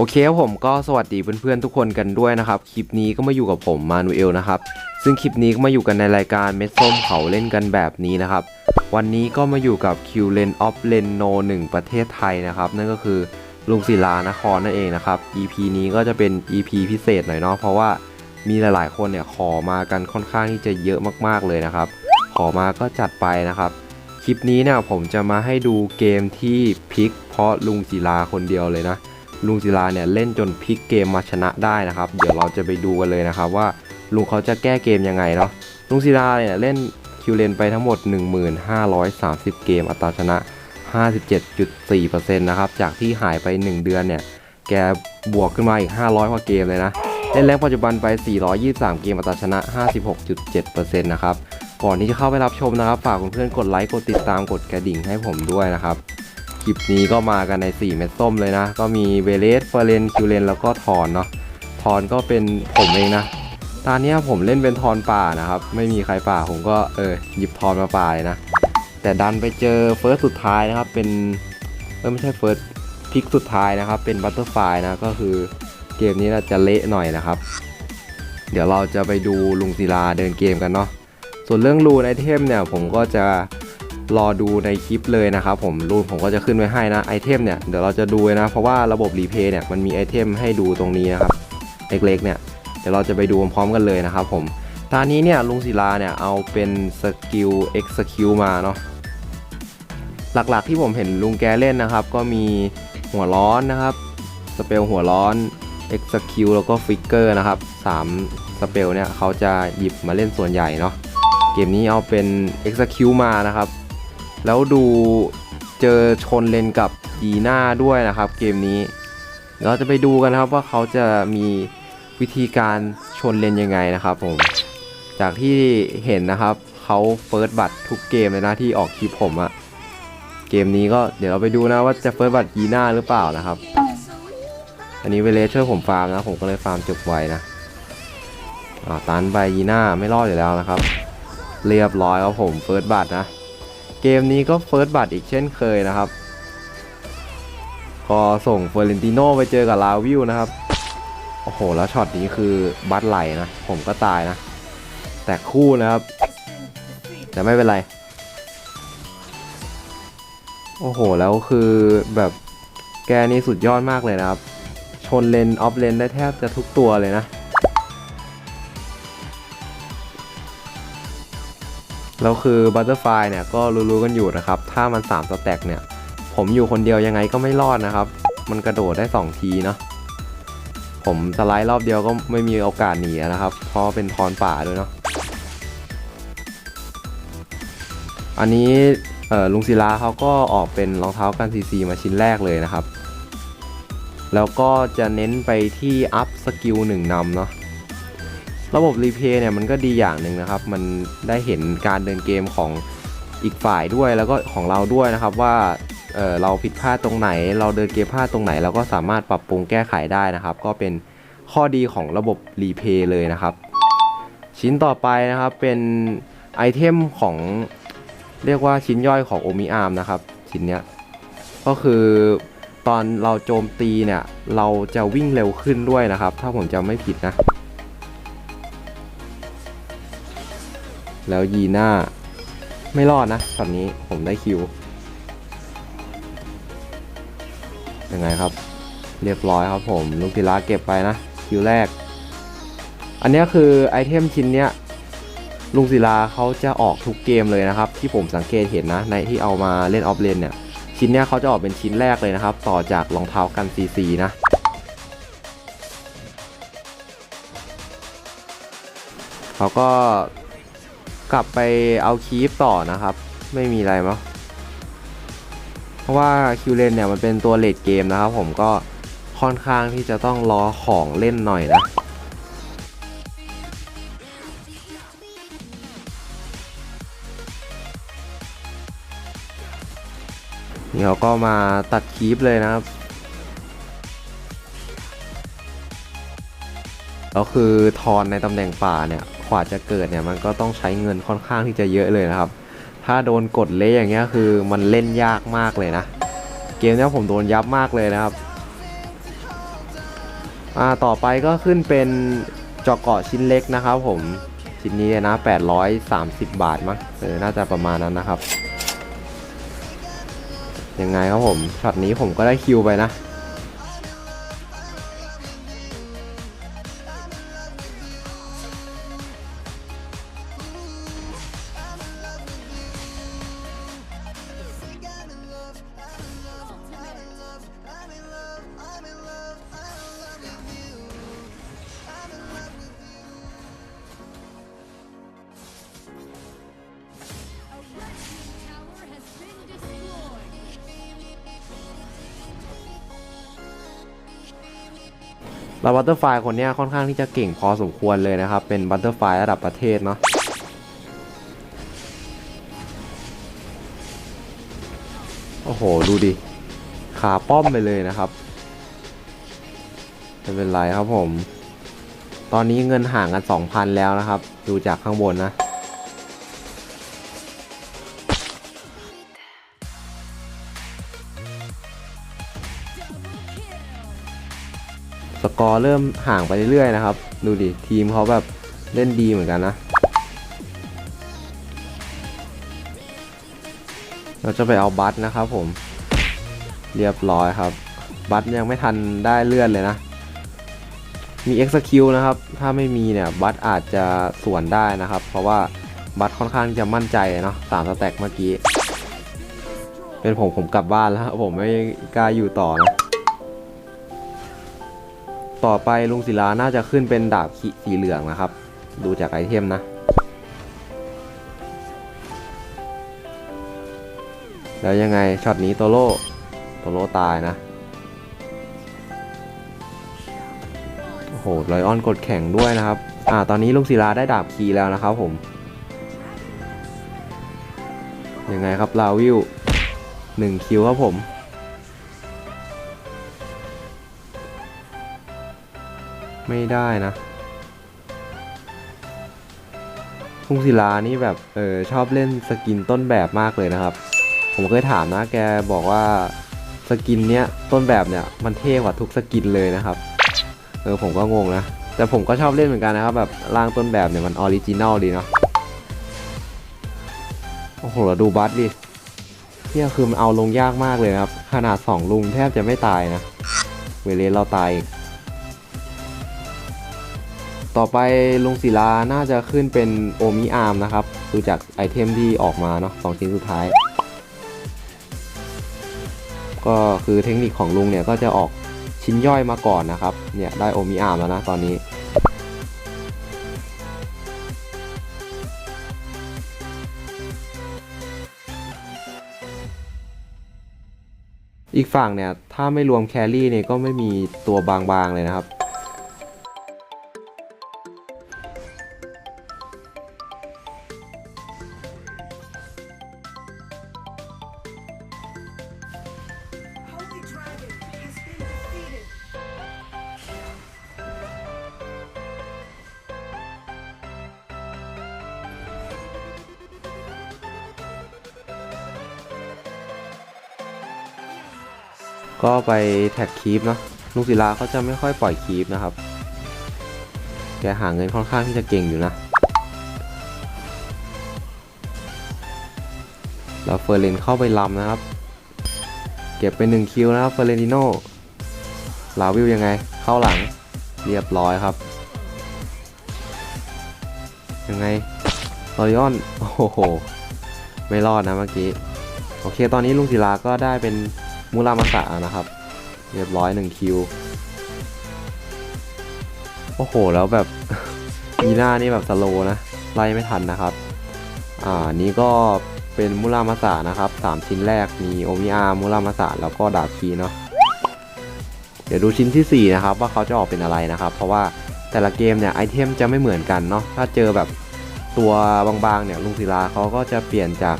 โอเคครับผมก็สวัสดีเพื่อนๆทุกคนกันด้วยนะครับ คลิปนี้ก็มาอยู่กับผมมานูเอลนะครับ ซึ่งคลิปนี้ก็มาอยู่กันในรายการเม็ดส้มเขาเล่นกันแบบนี้นะครับ วันนี้ก็มาอยู่กับคิวเลนออฟเลนโน1ประเทศไทยนะครับ นั่นก็คือลุงศิลานครนั่นเองนะครับ EP นี้ก็จะเป็น EP พิเศษหน่อยเนาะเพราะว่ามีหลายๆคนเนี่ยขอมากันค่อนข้างที่จะเยอะมากๆเลยนะครับ ขอมาก็จัดไปนะครับ คลิปนี้เนี่ยผมจะมาให้ดูเกมที่พลิกเพราะลุงศิลาคนเดียวเลยนะ ลุงศิลาเนี่ยเล่นจนพลิกเกมมาชนะได้นะครับ เดี๋ยวเราจะไปดูกันเลยนะครับว่าลุงเขาจะแก้เกมยังไงเนาะลุงศิลาเนี่ยเล่นคิวเลนไปทั้งหมด 1530 เกมอัตราชนะ 57.4%นะครับจากที่หายไป 1 เดือนเนี่ยแกบวกขึ้นมาอีก 500กว่าเกมเลยนะเล่นแรงปัจจุบันไป 423 เกมอัตราชนะ 56.7%นะครับก่อนที่จะเข้าไปรับชมนะครับ ฝากเพื่อนๆกดไลค์กดติดตามกดกระดิ่งให้ผมด้วยนะครับ ลิปนี้ก็มากันใน 4 เม็ดส้มเลยนะ ก็มีเวเลสเฟเรนคิวเลนแล้วก็ทอนเนาะทอนก็เป็นผมเองนะตอนนี้ยผมเล่นเป็นทอนป่านะครับ ไม่มีใครป่าผมก็เออหยิบทอนมาป่าเลยนะ แต่ดันไปเจอเฟิร์สสุดท้ายนะครับ เป็นเออไม่ใช่เฟิร์สพิกสุดท้ายนะครับ เป็นบัตเตอร์ไฟนะก็คือเกมนี้เราจะเละหน่อยนะครับ เดี๋ยวเราจะไปดูลุงศิลาเดินเกมกันเนาะส่วนเรื่องรูนไอเทมเนี่ยผมก็จะ รอดูในคลิปเลยนะครับผมรูนผมก็จะขึ้นไว้ให้นะไอเทมเนี่ยเดี๋ยวเราจะดูนะ เพราะว่าระบบรีเพย์เนี่ยมันมีไอเทมให้ดูตรงนี้นะครับเล็กๆเนี่ยเดี๋ยวเราจะไปดูพร้อมกันเลยนะครับผมตอนนี้เนี่ยลุงศิลาเนี่ยเอาเป็นสกิล execute มาเนาะหลักๆที่ผมเห็นลุงแกเล่นนะครับ ก็มีหัวร้อนนะครับสเปลหัวร้อน execute แล้วก็ฟิกเกอร์นะครับ3สเปลเนี่ยเขาจะหยิบมาเล่นส่วนใหญ่เนาะเกมนี้เอาเป็น execute มานะครับ แล้วดูเจอชนเลนกับยีน่าด้วยนะครับเกมนี้เราจะไปดูกันนะครับว่าเขาจะมีวิธีการชนเลนยังไงนะครับผมจากที่เห็นนะครับเขาเฟิร์สบัตทุกเกมเลยนะที่ออกคลิปผมอะเกมนี้ก็เดี๋ยวเราไปดูนะว่าจะเฟิร์สบัตยีน่าหรือเปล่านะครับ อันนี้เวเลช่วยผมฟาร์มนะผมก็เลยฟาร์มจบไวนะอ่าตันไปยีน่าไม่รอดอยู่แล้วนะครับ เรียบร้อยครับผมเฟิร์สบัตนะ เกมนี้ก็เฟิร์สบัตอีกเช่นเคยนะครับ ก็ส่งเฟอร์เรนติโนไปเจอกับลาวิวนะครับ โอ้โห แล้วช็อตนี้คือบัตไหลนะ ผมก็ตายนะ แต่คู่นะครับ แต่ไม่เป็นไร โอ้โห แล้วคือแบบแกนี่สุดยอดมากเลยนะครับ ชนเลนออฟเลนได้แทบจะทุกตัวเลยนะ แล้วคือบัตเตอร์ไฟเนี่ยก็รู้ๆกันอยู่นะครับ ถ้ามัน3สแต็กเนี่ย ผมอยู่คนเดียวยังไงก็ไม่รอดนะครับ มันกระโดดได้ 2 ทีเนาะผมสไลด์รอบเดียวก็ไม่มีโอกาสหนีนะครับ เพราะเป็นทอนป่าด้วยเนาะอันนี้ลุงศิลาเขาก็ออกเป็นรองเท้ากันซีซีมาชิ้นแรกเลยนะครับ แล้วก็จะเน้นไปที่อัพสกิลหนึ่งนำเนาะ ระบบรีเพย์เนี่ยมันก็ดีอย่างหนึ่งนะครับ มันได้เห็นการเดินเกมของอีกฝ่ายด้วยแล้วก็ของเราด้วยนะครับว่าเเราผิดพลาดตรงไหน เราเดินเกมพลาดตรงไหน เราก็สามารถปรับปรุงแก้ไขได้นะครับ ก็เป็นข้อดีของระบบรีเพย์เลยนะครับ ชิ้นต่อไปนะครับเป็นไอเทมของเรียกว่าชิ้นย่อยของโอมิอาร์มนะครับ ชิ้นเนี้ยก็คือตอนเราโจมตีเนี่ย เราจะวิ่งเร็วขึ้นด้วยนะครับ ถ้าผมจำไม่ผิดนะ แล้วยีน่าไม่รอดนะตอนนี้ผมได้คิว ยังไงครับ เรียบร้อยครับผมลูกพิลาเก็บไปนะ คิวแรก อันนี้คือไอเทมชิ้นเนี้ยลุงศิลาเขาจะออกทุกเกมเลยนะครับ ที่ผมสังเกตเห็นนะ ในที่เอามาเล่นออฟเลนเนี่ย ชิ้นเนี้ยเขาจะออกเป็นชิ้นแรกเลยนะครับ ต่อจากรองเท้ากันซีซีนะเขาก็ กลับไปเอาคีฟต่อนะครับ ไม่มีอะไรมั้งเพราะว่าคิวเลนเนี่ยมันเป็นตัวเลดเกมนะครับ ผมก็ค่อนข้างที่จะต้องรอของเล่นหน่อยนะนี่เขาก็มาตัดคีฟเลยนะครับแล้วคือทอนในตำแหน่งป่าเนี่ย กว่าจะเกิดเนี่ยมันก็ต้องใช้เงินค่อนข้างที่จะเยอะเลยนะครับ ถ้าโดนกดเละอย่างเงี้ยคือมันเล่นยากมากเลยนะ เกมเนี้ยผมโดนยับมากเลยนะครับอ่าต่อไปก็ขึ้นเป็นเจาะเกาะชิ้นเล็กนะครับผมชิ้นนี้นะ 830 บาทมั้งเออน่าจะประมาณนั้นนะครับ ยังไงครับผมช็อตนี้ผมก็ได้คิวไปนะ แล้วบัตเตอร์ไฟคนนี้ค่อนข้างที่จะเก่งพอสมควรเลยนะครับ เป็นบัตเตอร์ไฟระดับประเทศเนาะโอ้โห ดูดิ ขาป้อมไปเลยนะครับไม่เป็นไรครับผม ตอนนี้เงินห่างกัน 2,000 แล้วนะครับ ดูจากข้างบนนะ กอร์เริ่มห่างไปเรื่อยๆนะครับ ดูดิ ทีมเขาแบบเล่นดีเหมือนกันนะ เราจะไปเอาบัตนะครับผม เรียบร้อยครับ บัตยังไม่ทันได้เลื่อนเลยนะ มี execute นะครับ ถ้าไม่มีเนี่ยบัตอาจจะสวนได้นะครับ เพราะว่าบัตค่อนข้างจะมั่นใจเนาะสามสแต็กเมื่อกี้ เป็นผมผมกลับบ้านแล้วผมไม่กล้าอยู่ต่อนะ ต่อไปลุงศิลาน่าจะขึ้นเป็นดาบขีสีเหลืองนะครับ ดูจากไอเทมนะแล้วยังไงช็อตนี้โตโร่โตโร่ตายนะ โอ้โหไลออนกดแข่งด้วยนะครับ อ่า ตอนนี้ลุงศิลาได้ดาบคีแล้วนะครับผม ยังไงครับลาวิวหนึ่งคิวครับผม ไม่ได้นะลุงศิลานี่แบบเออชอบเล่นสกินต้นแบบมากเลยนะครับ ผมเคยถามนะแกบอกว่าสกินเนี้ยต้นแบบเนี่ยมันเท่กว่าทุกสกินเลยนะครับเออผมก็งงนะ แต่ผมก็ชอบเล่นเหมือนกันนะครับแบบร่างต้นแบบเนี่ยมันออริจินัลดีเนาะโอ้โหดูบัสดิเนี่ยคือมันเอาลงยากมากเลยครับ ขนาดสองลุงแทบจะไม่ตายนะ เวเลเราตายอีก ต่อไปลุงศิลาน่าจะขึ้นเป็นโอมิอาร์มนะครับ ดูจากไอเทมที่ออกมาเนาะสองชิ้นสุดท้าย ก็คือเทคนิคของลุงเนี่ยก็จะออกชิ้นย่อยมาก่อนนะครับ เนี่ยได้โอมิอาร์มแล้วนะตอนนี้อีกฝั่งเนี่ย ถ้าไม่รวมแครี่เนี่ยก็ไม่มีตัวบางๆเลยนะครับ ไปแท็กคีปเนาะลุงศิลาเขาจะไม่ค่อยปล่อยคีปนะครับ แกหาเงินค่อนข้างที่จะเก่งอยู่นะ แล้วเฟอร์เรนเข้าไปลำนะครับ เก็บไปหนึ่งคิวนะครับเฟอร์เรนติโน่ลาวิวยังไง เข้าหลังเรียบร้อยครับ ยังไงลอริออน โอ้โห ไม่รอดนะเมื่อกี้ โอเค ตอนนี้ลุงศิลาก็ได้เป็นมูรามาสะนะครับ เรียบร้อยหนึ่งคิว โอ้โห แล้วแบบ มีหน้านี่แบบสโลนะ ไล่ไม่ทันนะครับ อ่า นี้ก็เป็นมูรามาสะนะครับสามชิ้นแรกมีโอมิอามูรามาสะแล้วก็ดาบคีเนาะ เดี๋ยวดูชิ้นที่ 4 นะครับ ว่าเขาจะออกเป็นอะไรนะครับ เพราะว่าแต่ละเกมเนี่ยไอเทมจะไม่เหมือนกันเนาะ ถ้าเจอแบบตัวบางๆเนี่ยลุงศิลาเขาก็จะเปลี่ยนจาก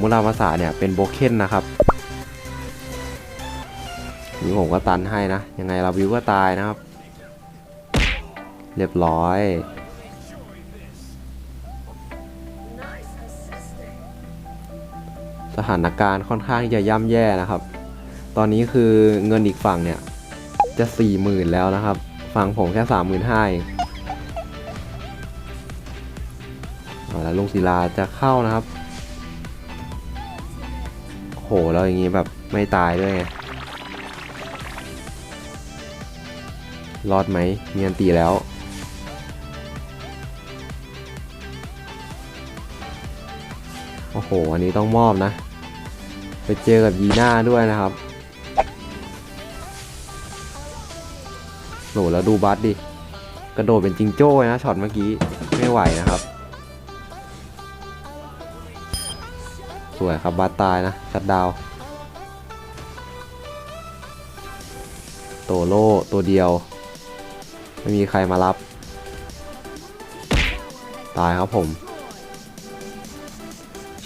มูรามาสะเนี่ยเป็นโบเคนนะครับ นี่ผมก็ตันให้นะ ยังไงเราวิวก็ตายนะครับ เรียบร้อย สถานการณ์ค่อนข้างที่จะย่ำแย่นะครับ ตอนนี้คือเงินอีกฝั่งเนี่ย จะสี่หมื่นแล้วนะครับฟังผมแค่สามหมื่นห้าแล้วลุงศิลาจะเข้านะครับ โห แล้วอย่างงี้แบบไม่ตายด้วยไง รอดไหมมีอันตีแล้ว โอ้โห อันนี้ต้องมอบนะ ไปเจอกับยีน่าด้วยนะครับโหแล้วดูบัสดิ กระโดดเป็นจิงโจ้เลยนะช็อตเมื่อกี้ ไม่ไหวนะครับ สวยครับบัสตายนะ ชัดดาวโตโล่ตัวเดียว ไม่มีใครมารับ ตายครับผม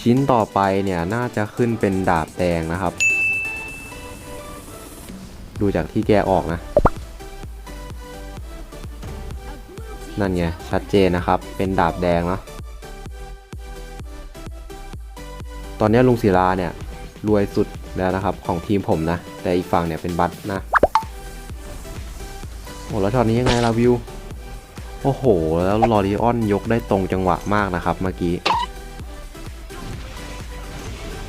ชิ้นต่อไปเนี่ยน่าจะขึ้นเป็นดาบแดงนะครับ ดูจากที่แกออกนะ นั่นไง ชัดเจนนะครับ เป็นดาบแดงนะตอนนี้ลุงศิลาเนี่ยรวยสุดแล้วนะครับของทีมผมนะ แต่อีกฝั่งเนี่ยเป็นบัตนะ โอ้แล้วช็อตนี้ยังไงล่ะวิว โอ้โห แล้วลอริออนยกได้ตรงจังหวะมากนะครับเมื่อกี้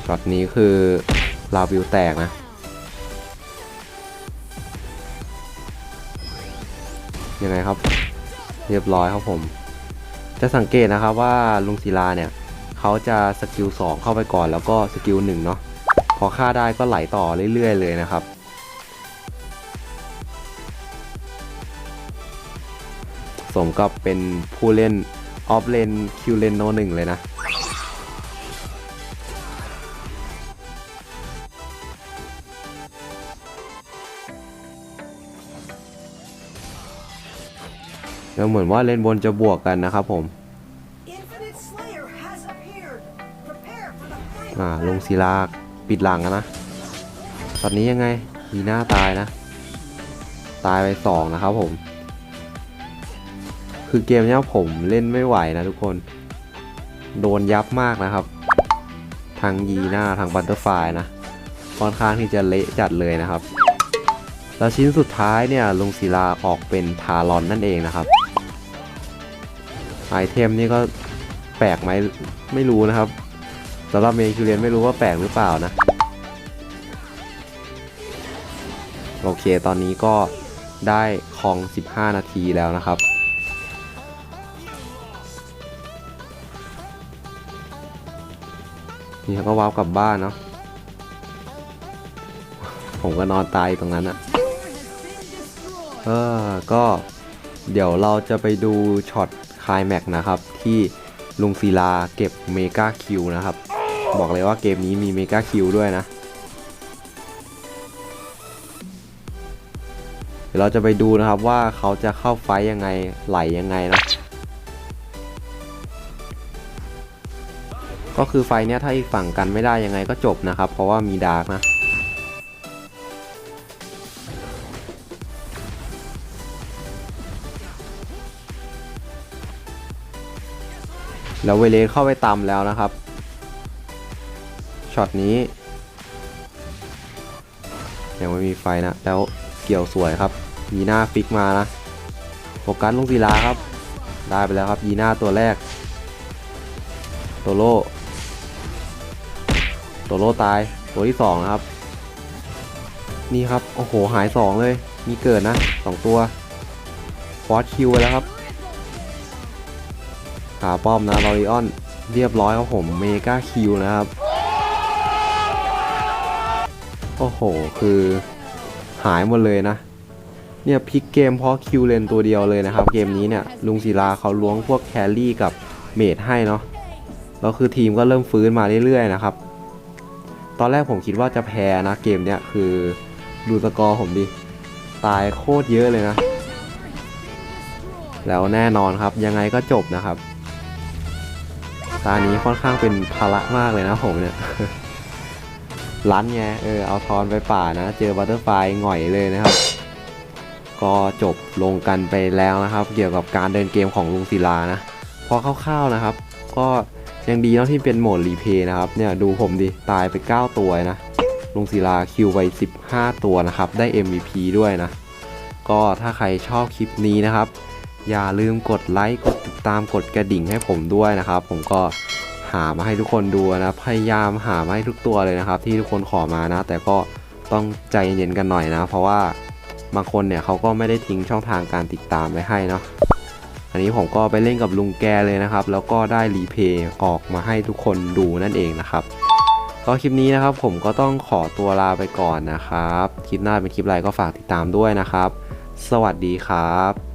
ช็อตนี้คือลาวิวแตกนะ ยังไงครับ เรียบร้อยครับผม จะสังเกตนะครับว่าลุงศิลาเนี่ยเขาจะสกิล2เข้าไปก่อนแล้วก็สกิล1เนาะพอฆ่าได้ก็ไหลต่อเรื่อยๆเลยนะครับ สมกับเป็นผู้เล่นออฟเลนคิวเลนโนหนึ่งเลยนะ แล้วเหมือนว่าเลนบนจะบวกกันนะครับผม Infinite Slayer has appeared. Prepare for the final อ่าลงศิลาปิดหลังอะนะ ตอนนี้ยังไงมีหน้าตายนะ ตายไปสองนะครับผม คือเกมนี้ผมเล่นไม่ไหวนะทุกคน โดนยับมากนะครับ ทางยีหน้าทางบัตเตอร์ไฟนะค่อนข้างที่จะเละจัดเลยนะครับ แล้วชิ้นสุดท้ายเนี่ยลุงศิลาออกเป็นทารอนนั่นเองนะครับไอเทมนี่ก็แปลกไหมไม่รู้นะครับสำหรับเมคิวเรียนไม่รู้ว่าแปลกหรือเปล่านะ โอเคตอนนี้ก็ได้คอง 15 นาทีแล้วนะครับ นี่เขาก็ว้าร์ปกลับบ้านเนาะ ผมก็นอนตายตรงนั้นอะเออ ก็เดี๋ยวเราจะไปดูช็อตคลายแม็กนะครับ ที่ลุงศิลาเก็บเมกาคิวนะครับ บอกเลยว่าเกมนี้มีเมกาคิวด้วยนะ เดี๋ยวเราจะไปดูนะครับว่าเขาจะเข้าไฟยังไงไหลยังไงนะ ก็คือไฟเนี้ยถ้าอีกฝั่งกันไม่ได้ยังไงก็จบนะครับ เพราะว่ามีดาร์กนะแล้วเวเลสเข้าไปตำแล้วนะครับ ช็อตนี้ ยังไม่มีไฟนะ แล้วเกี่ยวสวยครับ ยีน่าฟิกมานะ โฟกัสลงศิลาครับ ได้ไปแล้วครับ ยีน่าตัวแรก โตโร โตโร่ตายตัวที่สองนะครับ นี่ครับ โอ้โห หายสองเลย มีเกิดนะสองตัวฟอสคิวไปแล้วครับ ขาป้อมนะลอริออน เรียบร้อยครับผมเมกาคิวนะครับ โอ้โห คือหายหมดเลยนะ เนี่ยพลิกเกมเพราะคิวเลนตัวเดียวเลยนะครับ เกมนี้เนี่ยลุงศิลาเขาล้วงพวกแครี่กับเมดให้เนาะแล้วคือทีมก็เริ่มฟื้นมาเรื่อยๆนะครับ ตอนแรกผมคิดว่าจะแพ้นะเกมเนี้ยคือดูสกอร์ผมดิ ตายโคตรเยอะเลยนะ แล้วแน่นอนครับยังไงก็จบนะครับ ตานี้ค่อนข้างเป็นภาระมากเลยนะผมเนี่ยลันไงเออเอาทอนไปป่านะ เจอบัตเตอร์ไฟหง่อยเลยนะครับ ก็จบลงกันไปแล้วนะครับ เกี่ยวกับการเดินเกมของลุงศิลานะ พอคร่าวๆนะครับ ก็ ยังดีเนาะที่เป็นโหมดรีเพย์นะครับ เนี่ยดูผมดิ ตายไป 9 ตัวนะ ลุงศิลาคิวไป 15 ตัวนะครับ ได้ MVP ด้วยนะ ก็ถ้าใครชอบคลิปนี้นะครับ อย่าลืมกดไลค์ กดติดตาม กดกระดิ่งให้ผมด้วยนะครับ ผมก็หามาให้ทุกคนดูนะ พยายามหามาให้ทุกตัวเลยนะครับ ที่ทุกคนขอมานะ แต่ก็ต้องใจเย็นๆกันหน่อยนะ เพราะว่าบางคนเนี่ยเขาก็ไม่ได้ทิ้งช่องทางการติดตามไว้ให้เนาะ อันนี้ผมก็ไปเล่นกับลุงแกเลยนะครับ แล้วก็ได้รีเพย์ออกมาให้ทุกคนดูนั่นเองนะครับก็คลิปนี้นะครับผมก็ต้องขอตัวลาไปก่อนนะครับ คลิปหน้าเป็นคลิปอะไรก็ฝากติดตามด้วยนะครับ สวัสดีครับ